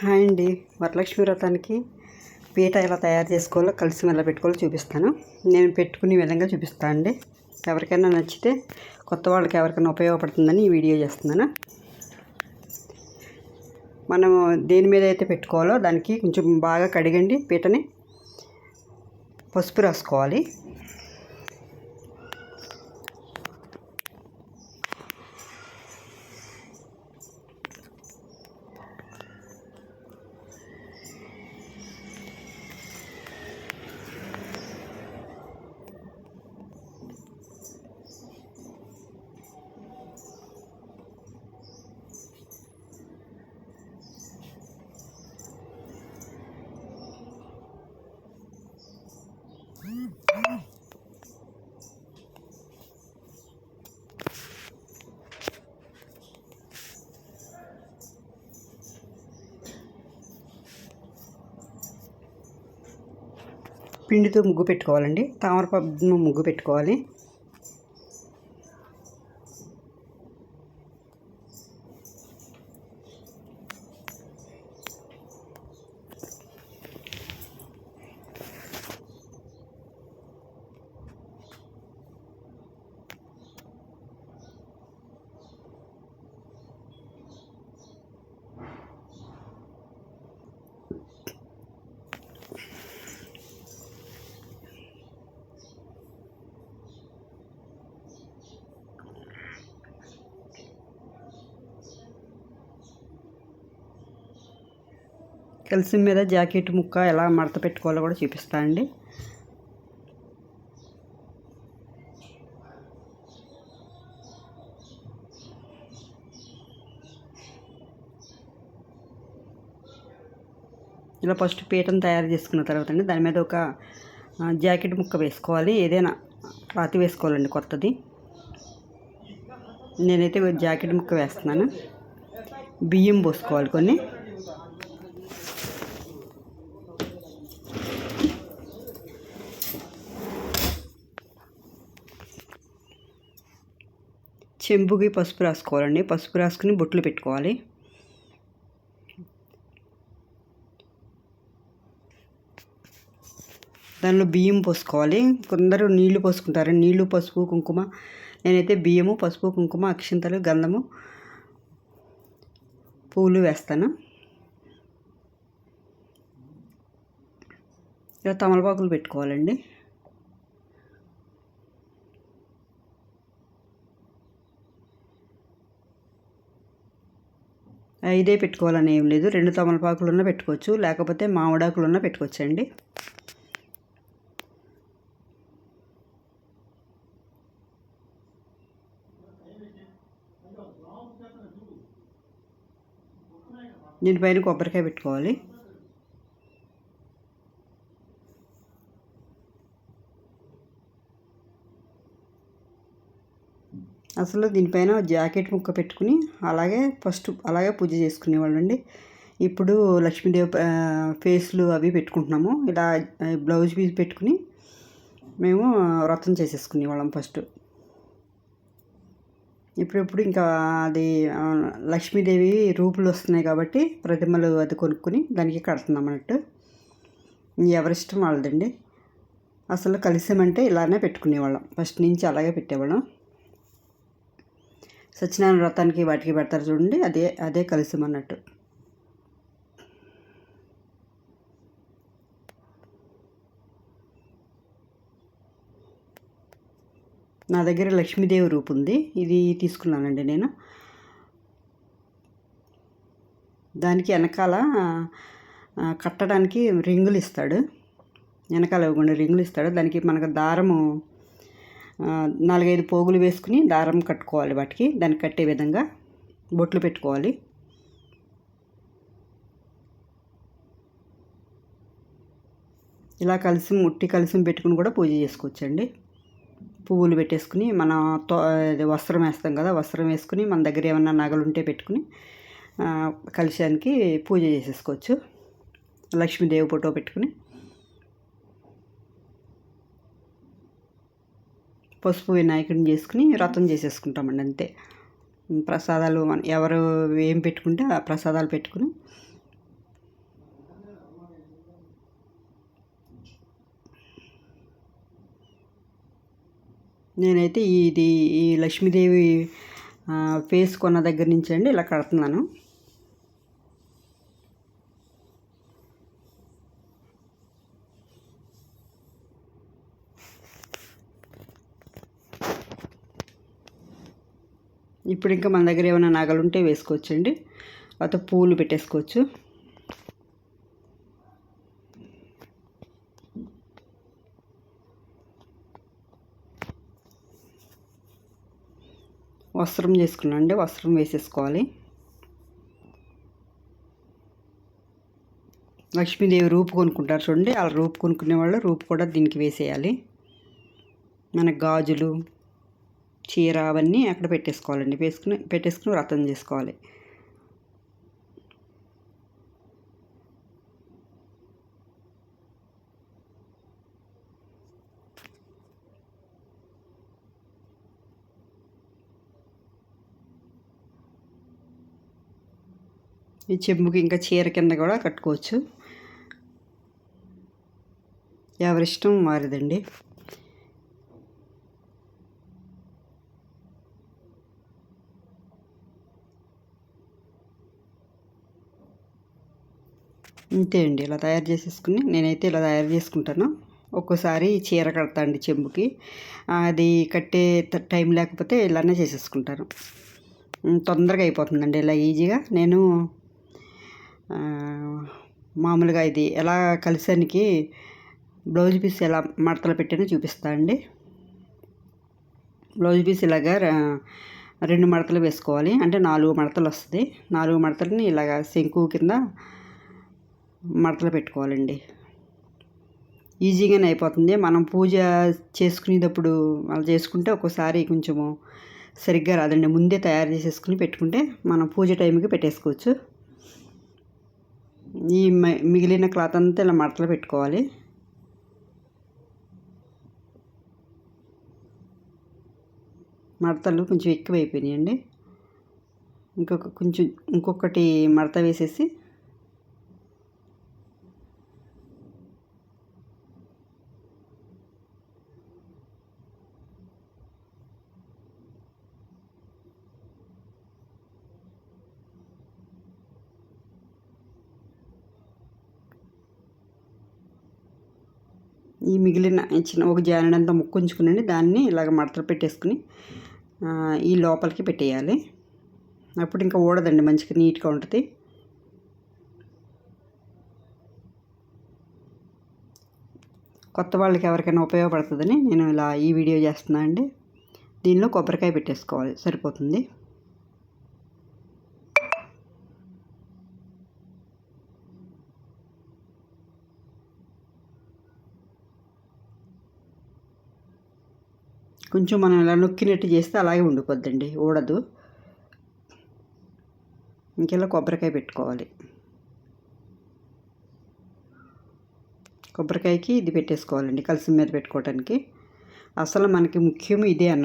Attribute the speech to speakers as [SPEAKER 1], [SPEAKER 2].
[SPEAKER 1] Hi అండి. వరలక్ష్మి వ్రతానికి పీట ఎలా తయారు చేసుకోవాలో కలిసి ఎలా పెట్టుకోవాలో చూపిస్తాను. నేను పెట్టుకునే విధంగా చూపిస్తాను అండి. ఎవరికైనా నచ్చితే కొత్త వాళ్ళకి ఎవరికైనా ఉపయోగపడుతుందని ఈ వీడియో చేస్తున్నాను. మనము దేని మీద అయితే పెట్టుకోవాలో దానికి కొంచెం బాగా కడిగండి. పీటని పసుపు రాసుకోవాలి. పిండితో ముగ్గు పెట్టుకోవాలండి. తామర ముగ్గు పెట్టుకోవాలి. కలిసి మీద జాకెట్ ముక్క ఎలా మడత పెట్టుకోవాలో కూడా చూపిస్తా అండి. ఇలా ఫస్ట్ పీటను తయారు చేసుకున్న తర్వాత అండి దాని మీద ఒక జాకెట్ ముక్క వేసుకోవాలి. ఏదైనా రాతి వేసుకోవాలండి కొత్తది. నేనైతే జాకెట్ ముక్క వేస్తున్నాను. బియ్యం పోసుకోవాలి కొన్ని. చెంబుకి పసుపు రాసుకోవాలండి. పసుపు రాసుకుని బొట్లు పెట్టుకోవాలి. దానిలో బియ్యం పోసుకోవాలి. కొందరు నీళ్ళు పోసుకుంటారు. నీళ్ళు పసుపు కుంకుమ. నేనైతే బియ్యము పసుపు కుంకుమ అక్షింతలు గంధము పూలు వేస్తాను. ఇలా తమలపాకులు పెట్టుకోవాలండి. ఇదే పెట్టుకోవాలని ఏం లేదు. రెండు తమలపాకులున్నా పెట్టుకోవచ్చు. లేకపోతే మామిడాకులున్నా పెట్టుకోవచ్చండి. దీనిపైన కొబ్బరికాయ పెట్టుకోవాలి. అసలు దీనిపైన జాకెట్ ముక్క పెట్టుకుని అలాగే ఫస్ట్ అలాగే పూజ చేసుకునేవాళ్ళు అండి ఇప్పుడు లక్ష్మీదేవి ఫేస్లు అవి పెట్టుకుంటున్నాము. ఇలా బ్లౌజ్ పీస్ పెట్టుకుని మేము వ్రతం చేసేసుకునేవాళ్ళం ఫస్ట్. ఇప్పుడిప్పుడు ఇంకా అది లక్ష్మీదేవి రూపులు వస్తున్నాయి కాబట్టి ప్రతిమలు అది కొనుక్కొని దానికి కడుతున్నాం అన్నట్టు. ఎవరిష్టం వాళ్ళదండి. అసలు కలిసామంటే ఇలానే పెట్టుకునేవాళ్ళం. ఫస్ట్ నుంచి అలాగే పెట్టేవాళ్ళం. సత్యనారాయణ వ్రతానికి వాటికి పెడతారు చూడండి అదే అదే కలిసం అన్నట్టు నా దగ్గర లక్ష్మీదేవి రూపు ఉంది ఇది తీసుకున్నానండి నేను. దానికి వెనకాల కట్టడానికి రింగులు ఇస్తాడు. వెనకాల ఇవ్వకుండా రింగులు ఇస్తాడు. దానికి మనకు దారము నాలుగైదు పోగులు వేసుకుని దారం కట్టుకోవాలి వాటికి. దాన్ని కట్టే విధంగా బొట్లు పెట్టుకోవాలి. ఇలా కలిసి ముట్టి కలిసి పెట్టుకుని కూడా పూజ చేసుకోవచ్చండి. పువ్వులు పెట్టేసుకుని మన తో వస్త్రం వేస్తాం కదా వస్త్రం వేసుకుని మన దగ్గర ఏమన్నా నగలు ఉంటే పెట్టుకుని కలిశానికి పూజ చేసేసుకోవచ్చు. లక్ష్మీదేవి ఫోటో పెట్టుకుని. పసుపు వినాయకుడిని చేసుకుని వ్రతం చేసేసుకుంటామండి అంతే. ప్రసాదాలు మన ఎవరు ఏం పెట్టుకుంటే ఆ ప్రసాదాలు పెట్టుకుని నేనైతే ఇది ఈ లక్ష్మీదేవి ఫేస్ కొన్న దగ్గర నుంచి అండి ఇలా కడుతున్నాను. ఇప్పుడు ఇంకా మన దగ్గర ఏమైనా నగలు ఉంటే వేసుకోవచ్చండి. తర్వాత పూలు పెట్టేసుకోవచ్చు. వస్త్రం చేసుకున్నాండి వస్త్రం వేసేసుకోవాలి. లక్ష్మీదేవి రూపు కొనుక్కుంటారు చూడండి. అలా రూపు కొనుక్కునే వాళ్ళు రూపు కూడా దీనికి వేసేయాలి. మన గాజులు చీర అవన్నీ అక్కడ పెట్టేసుకోవాలండి. వేసుకుని పెట్టేసుకుని వ్రతం చేసుకోవాలి. ఈ చెంబుకి ఇంకా చీర కింద కూడా కట్టుకోవచ్చు. ఎవరిష్టం వారిదండి అంతే అండి ఇలా తయారు చేసేసుకుని నేనైతే ఇలా తయారు చేసుకుంటాను. ఒక్కోసారి చీర కడతా అండి చెంబుకి. అది కట్టే టైం లేకపోతే ఇలానే చేసేసుకుంటాను. తొందరగా అయిపోతుందండి ఇలా ఈజీగా. నేను మామూలుగా ఇది ఎలా కలిసానికి బ్లౌజ్ పీస్ ఎలా మడతలు పెట్టానో చూపిస్తా అండి. బ్లౌజ్ పీస్ ఇలాగా రెండు మడతలు వేసుకోవాలి. అంటే నాలుగు మడతలు వస్తుంది. నాలుగు మడతలని ఇలాగ శంకు కింద మడతలు పెట్టుకోవాలండి. ఈజీగానే అయిపోతుంది. మనం పూజ చేసుకునేటప్పుడు అలా చేసుకుంటే ఒక్కోసారి కొంచెము సరిగ్గా రాదండి. ముందే తయారు చేసేసుకుని పెట్టుకుంటే మనం పూజ టైంకి పెట్టేసుకోవచ్చు. ఈ మిగిలిన క్లాత్ అంతా ఇలా మడతలు పెట్టుకోవాలి. మడతలు కొంచెం ఎక్కువ అయిపోయినాయండి ఇంకొక కొంచెం ఇంకొకటి మడత వేసేసి ఈ మిగిలిన చిన్న ఒక జానడంతా ముక్కు ఉంచుకుని దాన్ని ఇలాగ మడతలు పెట్టేసుకుని ఈ లోపలికి పెట్టేయాలి. అప్పుడు ఇంకా ఊడదండి మంచిగా నీట్గా ఉంటుంది. కొత్త వాళ్ళకి ఎవరికైనా ఉపయోగపడుతుందని నేను ఇలా ఈ వీడియో చేస్తున్నా అండి దీనిలో కొబ్బరికాయ పెట్టేసుకోవాలి సరిపోతుంది. కొంచెం మనం ఇలా నొక్కినట్టు చేస్తే అలాగే ఉండిపోద్దండి ఊడదు. ఇంకెలా కొబ్బరికాయ పెట్టుకోవాలి. కొబ్బరికాయకి ఇది పెట్టేసుకోవాలండి కలిసి మీద పెట్టుకోవడానికి అసలు మనకి ముఖ్యం ఇదే అన్న